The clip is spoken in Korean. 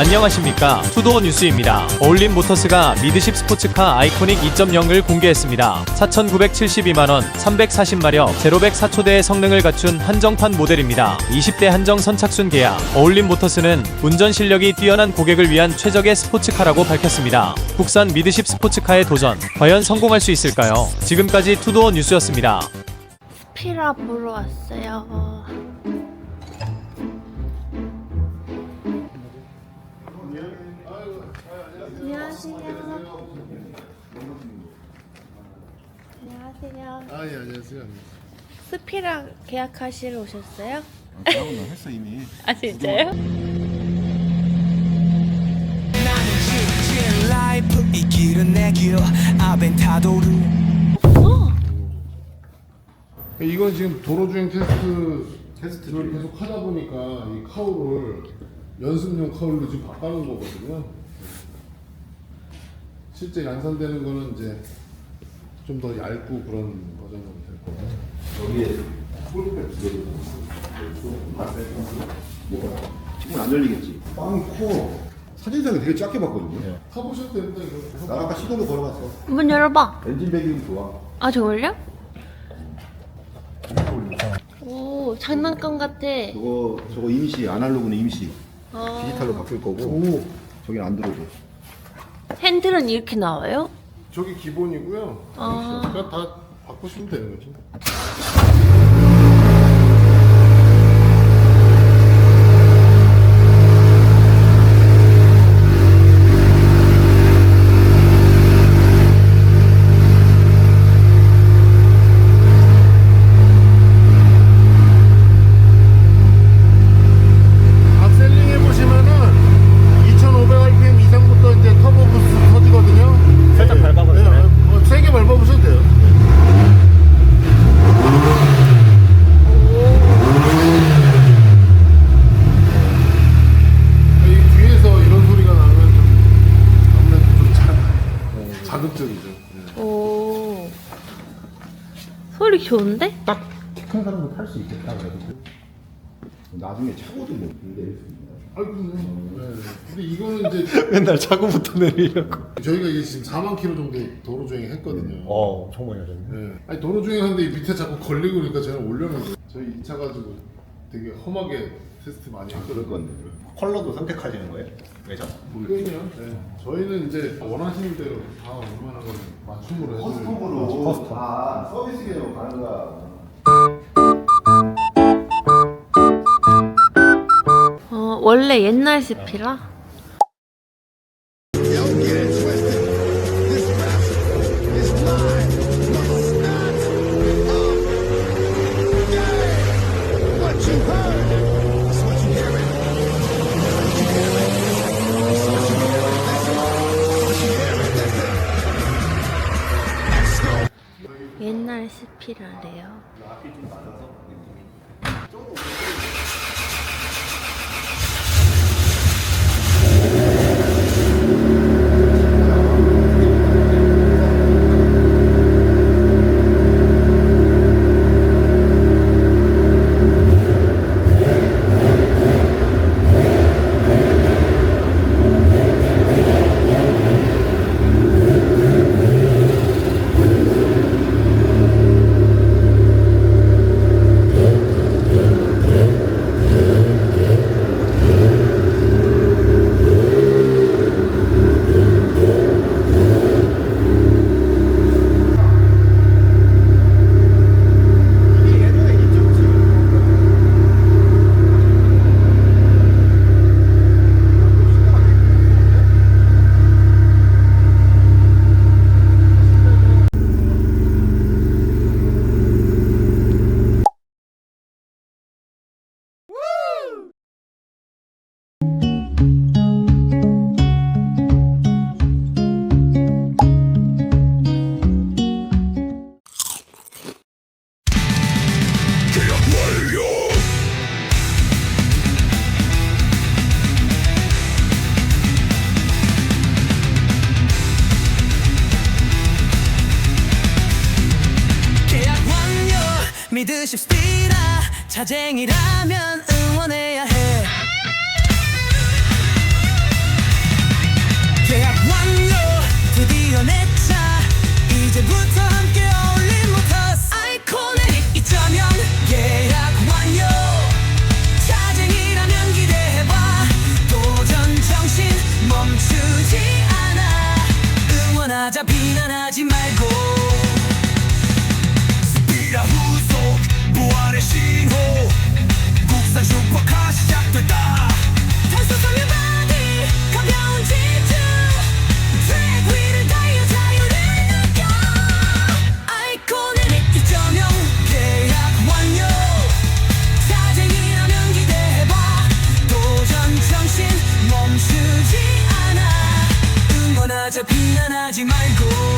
안녕하십니까 투도어 뉴스입니다. 어울림 모터스가 미드십 스포츠카 아이코닉 2.0을 공개했습니다. 4,972만원, 340마력, 제로백 4초대의 성능을 갖춘 한정판 모델입니다. 20대 한정 선착순 계약. 어울림 모터스는 운전 실력이 뛰어난 고객을 위한 최적의 스포츠카라고 밝혔습니다. 국산 미드십 스포츠카의 도전. 과연 성공할 수 있을까요? 지금까지 투도어 뉴스였습니다. 피라 보러 왔어요. 안녕하세요. 안녕하세요. 아, 예, 안녕하세요. 스피라 계약하시러 오셨어요? 그러고 나 했어 이미. 아 진짜요? 아벤타도르 이건 지금 도로주행 테스트 테스트를 계속 하다 보니까 이 카우를 연습용 카울로 지금 바꿔놓은 거거든요. 실제 양산되는 거는 이제 좀 더 얇고 그런 버전으로 될 거고. 지금 안 열리겠지. 빵이 커. 사진상에 되게 작게 봤거든요. 타보셔도 됩니다. 이거. 나 아까 시동도 걸어봤어. 문 열어봐. 엔진 배기음 좋아. 아 정말요? 오 장난감 같아. 저거 저거 임시 아날로그는 임시. 아, 디지털로 바뀔 거고. 오, 저긴 안드로이드. 핸들은 이렇게 나와요? 저기 기본이고요. 아. 그러니까 다 바꾸시면 되는 거죠. 악셀링 해보시면은 2,500rpm 이상부터 이제 터보 부스 터지거든요. 살짝 밟아보세요. 네, 어, 세게 밟아보셔도 돼요. 이 뒤에서 이런 소리가 나면 좀 아무래도 좀 자, 자극적 이죠. 네. 오 소리 좋은데? 딱 키큰 사람도 탈 수 있겠다 그래도. 나중에 차고도 뭐 내릴 수 있나? 아이고, 네. 근데 이거는 이제 맨날 차고부터 내리려고. 저희가 이게 지금 4만 킬로 정도 도로 주행 했거든요. 어, 정말 여전히. 네. 아니 도로 주행하는데 이 밑에 자꾸 걸리고 그러니까 제가 올려놓은 저희 2차 가지고 되게 험하게 테스트 많이 그럴 했거든요. 건데. 컬러도 선택하시는 거예요? 왜죠? 그럼요. 네. 저희는 이제 원하시는 대로 다 얼마나 건 맞춤으로 해드려요. 커스텀으로. 아 서비스 개념 가는 거야. 어 원래 옛날 스피라? 옛날 스피라래요. 믿으십시다 자쟁이라면 응원해야 해. 계약 완료 드디어 내 차. 이제부터 빛나지 말고.